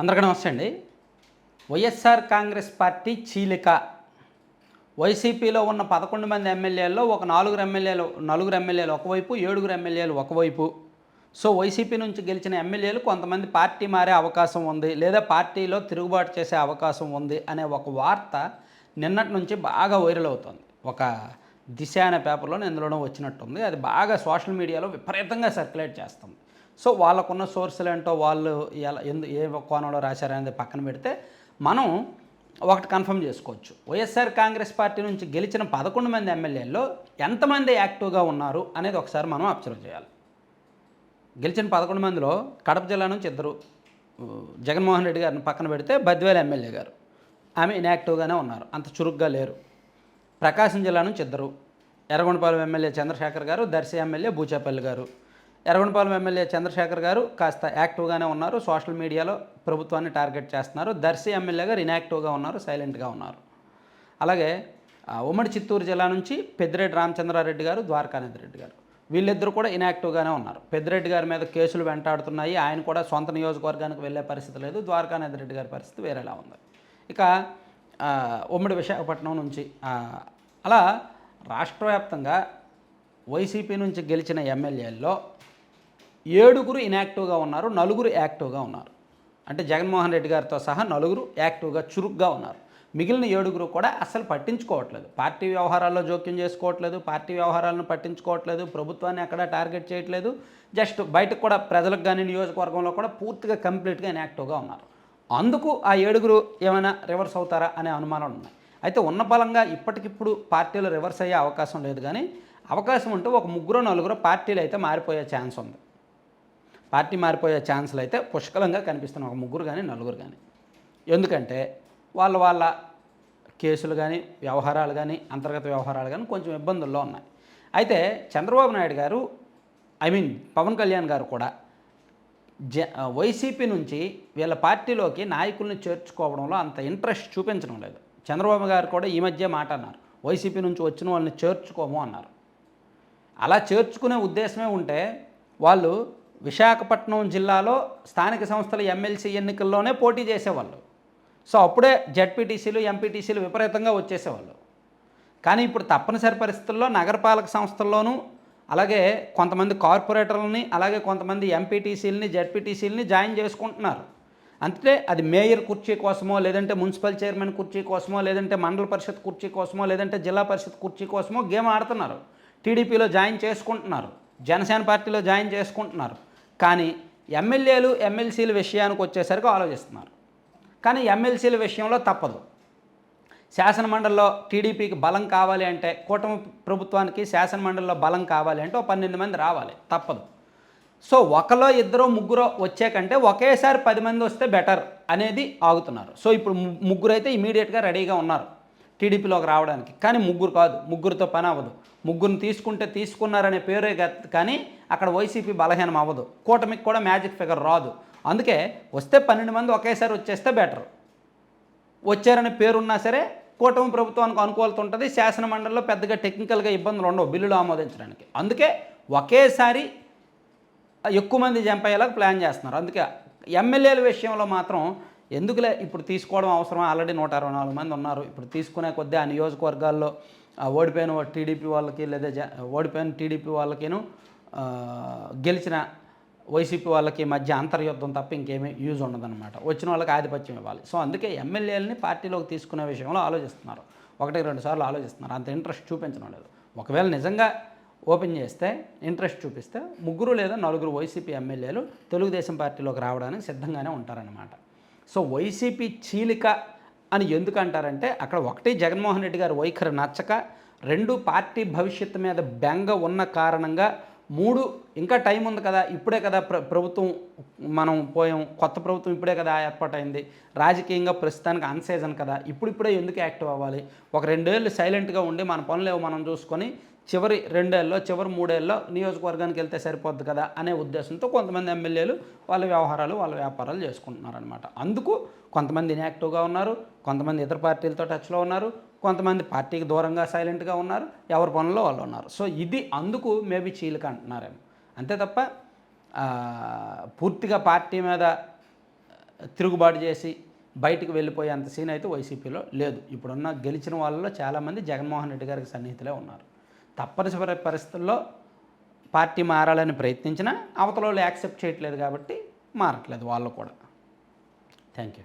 అందరికీ నమస్తే అండి. వైఎస్ఆర్ కాంగ్రెస్ పార్టీ చీలిక. వైసీపీలో ఉన్న పదకొండు మంది ఎమ్మెల్యేల్లో ఒక నాలుగురు ఎమ్మెల్యేలు నలుగురు ఎమ్మెల్యేలు ఒకవైపు ఏడుగురు ఎమ్మెల్యేలు ఒకవైపు. సో వైసీపీ నుంచి గెలిచిన ఎమ్మెల్యేలు కొంతమంది పార్టీ మారే అవకాశం ఉంది లేదా పార్టీలో తిరుగుబాటు చేసే అవకాశం ఉంది అనే ఒక వార్త నిన్నటి నుంచి బాగా వైరల్ అవుతుంది. ఒక దిశ అనే పేపర్లో ఇందులోనూ వచ్చినట్టుంది. అది బాగా సోషల్ మీడియాలో విపరీతంగా సర్క్యులేట్ చేస్తుంది. సో వాళ్ళకున్న సోర్సులు ఏంటో వాళ్ళు ఎలా ఎందు ఏ కోణంలో రాశారనేది పక్కన పెడితే మనం ఒకటి కన్ఫర్మ్ చేసుకోవచ్చు. వైఎస్ఆర్ కాంగ్రెస్ పార్టీ నుంచి గెలిచిన పదకొండు మంది ఎమ్మెల్యేల్లో ఎంతమంది యాక్టివ్గా ఉన్నారు అనేది ఒకసారి మనం అబ్జర్వ్ చేయాలి. గెలిచిన పదకొండు మందిలో కడప జిల్లా నుంచి ఇద్దరు జగన్మోహన్ రెడ్డి గారిని పక్కన పెడితే బద్వేల ఎమ్మెల్యే గారు. ఆమె ఇన్యాక్టివ్గానే ఉన్నారు అంత చురుగ్గా లేరు. ప్రకాశం జిల్లా నుంచి ఇద్దరు ఎర్రగొండపాలెం ఎమ్మెల్యే చంద్రశేఖర్ గారు దర్శి ఎమ్మెల్యే బూచేపల్లి గారు. ఎర్రగొండపాలెం ఎమ్మెల్యే చంద్రశేఖర్ గారు కాస్త యాక్టివ్గానే ఉన్నారు. సోషల్ మీడియాలో ప్రభుత్వాన్ని టార్గెట్ చేస్తున్నారు. దర్శి ఎమ్మెల్యే గారు ఇన్యాక్టివ్గా ఉన్నారు సైలెంట్గా ఉన్నారు. అలాగే ఉమ్మడి చిత్తూరు జిల్లా నుంచి పెద్దిరెడ్డి రామచంద్రారెడ్డి గారు ద్వారకానాథ్ రెడ్డి గారు. వీళ్ళిద్దరూ కూడా ఇన్యాక్టివ్గానే ఉన్నారు. పెద్దిరెడ్డి గారి మీద కేసులు వెంటాడుతున్నాయి. ఆయన కూడా సొంత నియోజకవర్గానికి వెళ్ళే పరిస్థితి లేదు. ద్వారకానాథ్ రెడ్డి గారి పరిస్థితి వేరేలా ఉంది. ఇక ఉమ్మడి విశాఖపట్నం నుంచి అలా రాష్ట్ర వ్యాప్తంగా వైసీపీ నుంచి గెలిచిన ఎమ్మెల్యేల్లో ఏడుగురు ఇన్యాక్టివ్గా ఉన్నారు నలుగురు యాక్టివ్గా ఉన్నారు. అంటే జగన్మోహన్ రెడ్డి గారితో సహా నలుగురు యాక్టివ్గా చురుగ్గా ఉన్నారు. మిగిలిన ఏడుగురు కూడా అసలు పట్టించుకోవట్లేదు. పార్టీ వ్యవహారాల్లో జోక్యం చేసుకోవట్లేదు పార్టీ వ్యవహారాలను పట్టించుకోవట్లేదు ప్రభుత్వాన్ని ఎక్కడా టార్గెట్ చేయట్లేదు. జస్ట్ బయటకు కూడా ప్రజలకు కానీ నియోజకవర్గంలో కూడా పూర్తిగా కంప్లీట్గా ఇన్యాక్టివ్గా ఉన్నారు. అందుకు ఆ ఏడుగురు ఏమైనా రివర్స్ అవుతారా అనే అనుమానాలు ఉన్నాయి. అయితే ఉన్న బలంగా ఇప్పటికిప్పుడు పార్టీలు రివర్స్ అయ్యే అవకాశం లేదు కానీ అవకాశం ఉంటే ఒక ముగ్గురు నలుగురు పార్టీలు అయితే మారిపోయే ఛాన్స్ ఉంది. పార్టీ మారిపోయే ఛాన్సులు అయితే పుష్కలంగా కనిపిస్తున్నాయి. ఒక ముగ్గురు కానీ నలుగురు కానీ ఎందుకంటే వాళ్ళ వాళ్ళ కేసులు కానీ వ్యవహారాలు కానీ అంతర్గత వ్యవహారాలు కానీ కొంచెం ఇబ్బందుల్లో ఉన్నాయి. అయితే చంద్రబాబు నాయుడు గారు ఐ మీన్ పవన్ కళ్యాణ్ గారు కూడా జ వైసీపీ నుంచి వీళ్ళ పార్టీలోకి నాయకుల్ని చేర్చుకోవడంలో అంత ఇంట్రెస్ట్ చూపించడం లేదు. చంద్రబాబు గారు కూడా ఈ మధ్య మాట అన్నారు. వైసీపీ నుంచి వచ్చిన వాళ్ళని చేర్చుకోము అన్నారు. అలా చేర్చుకునే ఉద్దేశమే ఉంటే వాళ్ళు విశాఖపట్నం జిల్లాలో స్థానిక సంస్థల ఎమ్మెల్సీ ఎన్నికల్లోనే పోటీ చేసేవాళ్ళు. సో అప్పుడే జడ్పీటీసీలు ఎంపీటీసీలు విపరీతంగా వచ్చేసేవాళ్ళు. కానీ ఇప్పుడు తప్పనిసరి పరిస్థితుల్లో నగరపాలక సంస్థల్లోనూ అలాగే కొంతమంది కార్పొరేటర్లని అలాగే కొంతమంది ఎంపీటీసీలని జడ్పీటీసీలని జాయిన్ చేసుకుంటున్నారు. అంటే అది మేయర్ కుర్చీ కోసమో లేదంటే మున్సిపల్ చైర్మన్ కుర్చీ కోసమో లేదంటే మండల పరిషత్ కుర్చీ కోసమో లేదంటే జిల్లా పరిషత్ కుర్చీ కోసమో గేమ్ ఆడుతున్నారు. టీడీపీలో జాయిన్ చేసుకుంటున్నారు. జనసేన పార్టీలో జాయిన్ చేసుకుంటున్నారు. కానీ ఎమ్మెల్యేలు ఎమ్మెల్సీల విషయానికి వచ్చేసరికి ఆలోచిస్తున్నారు. కానీ ఎమ్మెల్సీల విషయంలో తప్పదు. శాసనమండలిలో టీడీపీకి బలం కావాలి అంటే కూటమి ప్రభుత్వానికి శాసనమండలిలో బలం కావాలి అంటే ఒక పన్నెండు మంది రావాలి. తప్పదు. సో ఒకలో ఇద్దరు ముగ్గురు వచ్చే కంటే ఒకేసారి పది మంది వస్తే బెటర్ అనేది ఆగుతున్నారు. సో ఇప్పుడు ముగ్గురు అయితే ఇమీడియట్గా రెడీగా ఉన్నారు. టీడీపీలోకి రావడానికి. కానీ ముగ్గురు కాదు ముగ్గురితో పని అవ్వదు. ముగ్గురిని తీసుకుంటే తీసుకున్నారనే పేరే కానీ అక్కడ వైసీపీ బలహీనం అవ్వదు. కూటమికి కూడా మ్యాజిక్ ఫిగర్ రాదు. అందుకే వస్తే పన్నెండు మంది ఒకేసారి వచ్చేస్తే బెటర్. వచ్చారనే పేరున్నా సరే కూటమి ప్రభుత్వానికి అనుకూలత ఉంటుంది. శాసన మండలిలో పెద్దగా టెక్నికల్గా ఇబ్బందులు ఉండవు బిల్లులు ఆమోదించడానికి. అందుకే ఒకేసారి ఎక్కువ మంది జంప్ అయ్యేలాగా ప్లాన్ చేస్తున్నారు. అందుకే ఎమ్మెల్యేల విషయంలో మాత్రం ఎందుకులే? ఇప్పుడు తీసుకోవడం అవసరం ఆల్రెడీ నూట అరవై నాలుగు మంది ఉన్నారు. ఇప్పుడు తీసుకునే కొద్దీ ఆ నియోజకవర్గాల్లో ఓడిపోయిన టీడీపీ వాళ్ళకి లేదా జ ఓడిపోయిన టీడీపీ వాళ్ళకిను గెలిచిన వైసీపీ వాళ్ళకి మధ్య అంతర్యుద్ధం తప్ప ఇంకేమీ యూజ్ ఉండదన్నమాట. వచ్చిన వాళ్ళకి ఆధిపత్యం ఇవ్వాలి. సో అందుకే ఎమ్మెల్యేలని పార్టీలోకి తీసుకునే విషయంలో ఆలోచిస్తున్నారు. ఒకటి రెండు సార్లు ఆలోచిస్తున్నారు. అంత ఇంట్రెస్ట్ చూపించడం లేదు. ఒకవేళ నిజంగా ఓపెన్ చేస్తే ఇంట్రెస్ట్ చూపిస్తే ముగ్గురు లేదా నలుగురు వైసీపీ ఎమ్మెల్యేలు తెలుగుదేశం పార్టీలోకి రావడానికి సిద్ధంగానే ఉంటారన్నమాట. సో వైసీపీ చీలిక అని ఎందుకు అంటారంటే అక్కడ ఒకటి జగన్మోహన్ రెడ్డి గారు వైఖరి నచ్చక రెండు పార్టీ భవిష్యత్తు మీద బెంగ ఉన్న కారణంగా మూడు ఇంకా టైం ఉంది కదా ఇప్పుడే కదా ప్ర ప్రభుత్వం మనం పోయాం కొత్త ప్రభుత్వం ఇప్పుడే కదా ఏర్పాటైంది. రాజకీయంగా ప్రస్తుతానికి అన్సీజన్ కదా ఇప్పుడిప్పుడే ఎందుకు యాక్టివ్ అవ్వాలి? ఒక రెండేళ్ళు సైలెంట్గా ఉండి మన పనులేవో మనం చూసుకొని చివరి రెండేళ్ళలో చివరి మూడేళ్ళలో నియోజకవర్గానికి వెళ్తే సరిపోద్ది కదా అనే ఉద్దేశంతో కొంతమంది ఎమ్మెల్యేలు వాళ్ళ వ్యవహారాలు వాళ్ళ వ్యాపారాలు చేసుకుంటున్నారనమాట అందుకు కొంతమంది ఇన్యాక్టివ్గా ఉన్నారు కొంతమంది ఇతర పార్టీలతో టచ్లో ఉన్నారు కొంతమంది పార్టీకి దూరంగా సైలెంట్గా ఉన్నారు ఎవరి పనుల్లో వాళ్ళు ఉన్నారు. సో ఇది అందుకు మేబీ చీలిక అంటున్నారేమో. అంతే తప్ప పూర్తిగా పార్టీ మీద తిరుగుబాటు చేసి బయటికి వెళ్ళిపోయేంత సీన్ అయితే వైసీపీలో లేదు. ఇప్పుడున్న గెలిచిన వాళ్ళలో చాలామంది జగన్మోహన్ రెడ్డి గారికి సన్నిహితులే ఉన్నారు. తప్పనిసరి పరిస్థితుల్లో పార్టీ మారాలని ప్రయత్నించినా అవతల వాళ్ళు యాక్సెప్ట్ చేయట్లేదు కాబట్టి మారట్లేదు వాళ్ళు కూడా. Thank you